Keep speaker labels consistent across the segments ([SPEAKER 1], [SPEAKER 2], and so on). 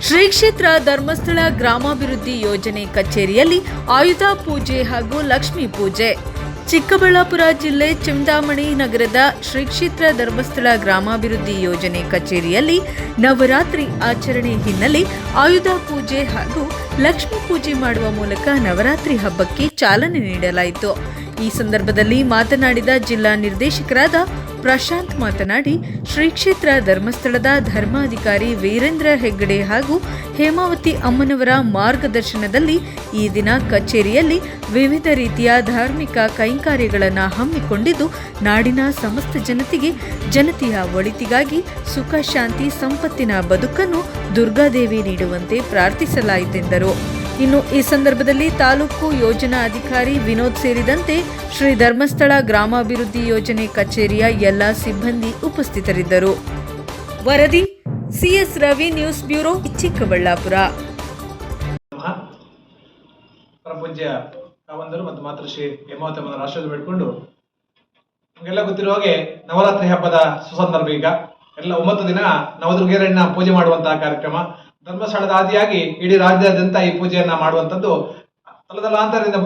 [SPEAKER 1] ಶ್ರೀ ಕ್ಷೇತ್ರ ಧರ್ಮಸ್ಥಳ ಗ್ರಾಮಾಭಿವೃದ್ಧಿ ಯೋಜನೆ ಕಚೇರಿಯಲ್ಲಿ ಆಯುಧ ಪೂಜೆ ಹಾಗೂ ಲಕ್ಷ್ಮೀ ಪೂಜೆ. ಚಿಕ್ಕಬಳ್ಳಾಪುರ ಜಿಲ್ಲೆ ಚಿಂತಾಮಣಿ ನಗರದ ಶ್ರೀ ಕ್ಷೇತ್ರ ಧರ್ಮಸ್ಥಳ ಗ್ರಾಮಾಭಿವೃದ್ಧಿ ಯೋಜನೆ ಕಚೇರಿಯಲ್ಲಿ ನವರಾತ್ರಿ ಆಚರಣೆ ಹಿನ್ನೆಲೆ ಆಯುಧ ಪೂಜೆ ಹಾಗೂ ಲಕ್ಷ್ಮೀ ಪೂಜೆ ಮಾಡುವ ಮೂಲಕ ನವರಾತ್ರಿ ಹಬ್ಬಕ್ಕೆ ಚಾಲನೆ ನೀಡಲಾಯಿತು. ಈ ಸಂದರ್ಭದಲ್ಲಿ ಮಾತನಾಡಿದ ಜಿಲ್ಲಾ ನಿರ್ದೇಶಕರಾದ ಪ್ರಶಾಂತ್ ಮಾತನಾಡಿ ಶ್ರೀ ಕ್ಷೇತ್ರ ಧರ್ಮಸ್ಥಳದ ಧರ್ಮಾಧಿಕಾರಿ ವೀರೇಂದ್ರ ಹೆಗ್ಗಡೆ ಹಾಗೂ ಹೇಮಾವತಿ ಅಮ್ಮನವರ ಮಾರ್ಗದರ್ಶನದಲ್ಲಿ ಈ ದಿನ ಕಚೇರಿಯಲ್ಲಿ ವಿವಿಧ ರೀತಿಯ ಧಾರ್ಮಿಕ ಕೈಂಕಾರ್ಯಗಳನ್ನು ಹಮ್ಮಿಕೊಂಡಿದ್ದು, ನಾಡಿನ ಸಮಸ್ತ ಜನತೆಗೆ ಜನತೆಯ ಒಳಿತಿಗಾಗಿ ಸುಖ, ಶಾಂತಿ, ಸಂಪತ್ತಿನ ಬದುಕನ್ನು ದುರ್ಗಾದೇವಿ ನೀಡುವಂತೆ ಪ್ರಾರ್ಥಿಸಲಾಯಿತೆಂದರು. ಇನ್ನು ಈ ಸಂದರ್ಭದಲ್ಲಿ ತಾಲೂಕು ಯೋಜನಾ ಅಧಿಕಾರಿ ವಿನೋದ್ ಸೇರಿದಂತೆ ಶ್ರೀ ಧರ್ಮಸ್ಥಳ ಗ್ರಾಮಾಭಿವೃದ್ಧಿ ಯೋಜನೆ ಕಚೇರಿಯ ಎಲ್ಲ ಸಿಬ್ಬಂದಿ ಉಪಸ್ಥಿತರಿದ್ದರು. ವರದಿ, C S Ravi news bureau Chikkaballapur.
[SPEAKER 2] ಮತ್ತು ಮಾತೃಶ್ರೀ ರಾಷ್ಟ್ರದ ಬೇಡಿಕೊಂಡು ಗೊತ್ತಿರೋ ಹಾಗೆ ನವರಾತ್ರಿ ಹಬ್ಬದ ಸುಸಂದರ್ಭ ಈಗ. ಎಲ್ಲ ಒಂಬತ್ತು ದಿನ ನವದುರ್ಗೇರಣ್ಣ ಪೂಜೆ ಮಾಡುವಂತಹ ಕಾರ್ಯಕ್ರಮ. ಧರ್ಮಸ್ಥಳದ ಆದಿಯಾಗಿ ಇಡೀ ರಾಜ್ಯಾದ್ಯಂತ ಈ ಪೂಜೆಯನ್ನ ಮಾಡುವಂಥದ್ದು ತಲತಲಾಂತರದಿಂದ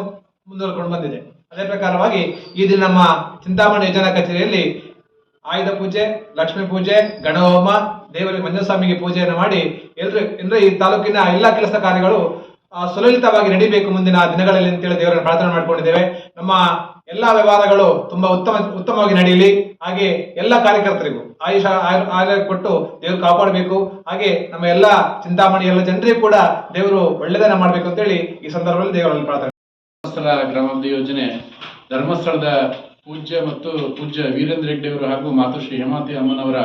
[SPEAKER 2] ಮುಂದುವರ್ಕೊಂಡು ಬಂದಿದೆ. ಅದೇ ಪ್ರಕಾರವಾಗಿ ಈ ದಿನ ನಮ್ಮ ಚಿಂತಾಮಣಿ ಯೋಜನಾ ಕಚೇರಿಯಲ್ಲಿ ಆಯುಧ ಪೂಜೆ, ಲಕ್ಷ್ಮೀ ಪೂಜೆ, ಗಣಹೋಮ, ದೇವರಿಗೆ ಮಂಜಸ್ವಾಮಿಗೆ ಪೂಜೆಯನ್ನು ಮಾಡಿ ಎಲ್ರು, ಅಂದ್ರೆ ಈ ತಾಲೂಕಿನ ಎಲ್ಲ ಕೆಲಸ ಕಾರ್ಯಗಳು ಸುಲಲಿತವಾಗಿ ನಡೀಬೇಕು ಮುಂದಿನ ದಿನಗಳಲ್ಲಿ ಅಂತೇಳಿ ದೇವರನ್ನು ಪ್ರಾರ್ಥನೆ ಮಾಡ್ಕೊಂಡಿದ್ದೇವೆ. ನಮ್ಮ ಎಲ್ಲಾ ವ್ಯವಹಾರಗಳು ತುಂಬಾ ಉತ್ತಮ, ಉತ್ತಮವಾಗಿ ನಡೆಯಲಿ. ಹಾಗೆ ಎಲ್ಲ ಕಾರ್ಯಕರ್ತರಿಗೂ ಆಯುಷ, ಆಯು- ಆರೋಗ್ಯ ಕೊಟ್ಟು ದೇವರು ಕಾಪಾಡಬೇಕು. ಹಾಗೆ ನಮ್ಮ ಎಲ್ಲ ಚಿಂತಾಮಣಿ ಎಲ್ಲ ಜನರಿಗೂ ಕೂಡ ದೇವರು ಒಳ್ಳೆದನ್ನ ಅಂತ ಅಂತೇಳಿ ಈ ಸಂದರ್ಭದಲ್ಲಿ ದೇವರಲ್ಲಿ ಪ್ರಾರ್ಥನೆ.
[SPEAKER 3] ಧರ್ಮಸ್ಥಳ ಗ್ರಾಮಾಭಿವೃದ್ಧಿ ಯೋಜನೆ. ಧರ್ಮಸ್ಥಳದ ಪೂಜ್ಯ ಮತ್ತು ಪೂಜ್ಯ ವೀರೇಂದ್ರ ರೆಡ್ಡಿ ಅವರು ಹಾಗೂ ಮಾತೃಶ್ರೀ ಹೇಮಾತಿ ಅಮ್ಮನವರ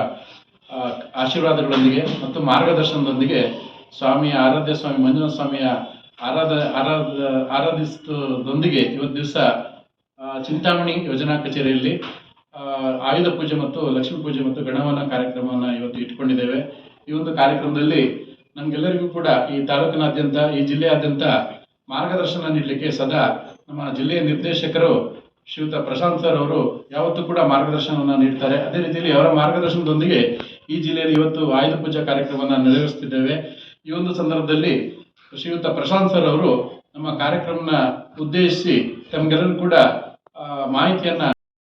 [SPEAKER 3] ಆಶೀರ್ವಾದಗಳೊಂದಿಗೆ ಮತ್ತು ಮಾರ್ಗದರ್ಶನದೊಂದಿಗೆ ಸ್ವಾಮಿಯ ಆರಾಧ್ಯ ಸ್ವಾಮಿ ಮಂಜುನಾಥ ಸ್ವಾಮಿಯ ಆರಾಧ ಆರಾಧ, ಆರಾಧಿಸದೊಂದಿಗೆ ಇವತ್ತು ದಿವಸ ಚಿಂತಾಮಣಿ ಯೋಜನಾ ಕಚೇರಿಯಲ್ಲಿ ಆಯುಧ ಪೂಜೆ ಮತ್ತು ಲಕ್ಷ್ಮೀ ಪೂಜೆ ಮತ್ತು ಗಣವನ ಕಾರ್ಯಕ್ರಮವನ್ನು ಇವತ್ತು ಇಟ್ಕೊಂಡಿದ್ದೇವೆ. ಈ ಒಂದು ಕಾರ್ಯಕ್ರಮದಲ್ಲಿ ನಮಗೆಲ್ಲರಿಗೂ ಕೂಡ ಈ ತಾಲೂಕಿನಾದ್ಯಂತ, ಈ ಜಿಲ್ಲೆಯಾದ್ಯಂತ ಮಾರ್ಗದರ್ಶನ ನೀಡಲಿಕ್ಕೆ ಸದಾ ನಮ್ಮ ಜಿಲ್ಲೆಯ ನಿರ್ದೇಶಕರು ಶ್ರೀಯುತ ಪ್ರಶಾಂತ್ ಸರ್ ಅವರು ಯಾವತ್ತೂ ಕೂಡ ಮಾರ್ಗದರ್ಶನವನ್ನು ನೀಡ್ತಾರೆ. ಅದೇ ರೀತಿಯಲ್ಲಿ ಅವರ ಮಾರ್ಗದರ್ಶನದೊಂದಿಗೆ ಈ ಜಿಲ್ಲೆಯಲ್ಲಿ ಇವತ್ತು ಆಯುಧ ಪೂಜಾ ಕಾರ್ಯಕ್ರಮವನ್ನು ನೆರವೇರಿಸ್ತಿದ್ದೇವೆ. ಈ ಒಂದು ಸಂದರ್ಭದಲ್ಲಿ ಶ್ರೀಯುತ ಪ್ರಶಾಂತ್ ಸರ್ ಅವರು ನಮ್ಮ ಕಾರ್ಯಕ್ರಮನ ಉದ್ದೇಶಿಸಿ ತಮಗೆಲ್ಲರೂ ಕೂಡ ಮಾಹಿತಿಯನ್ನ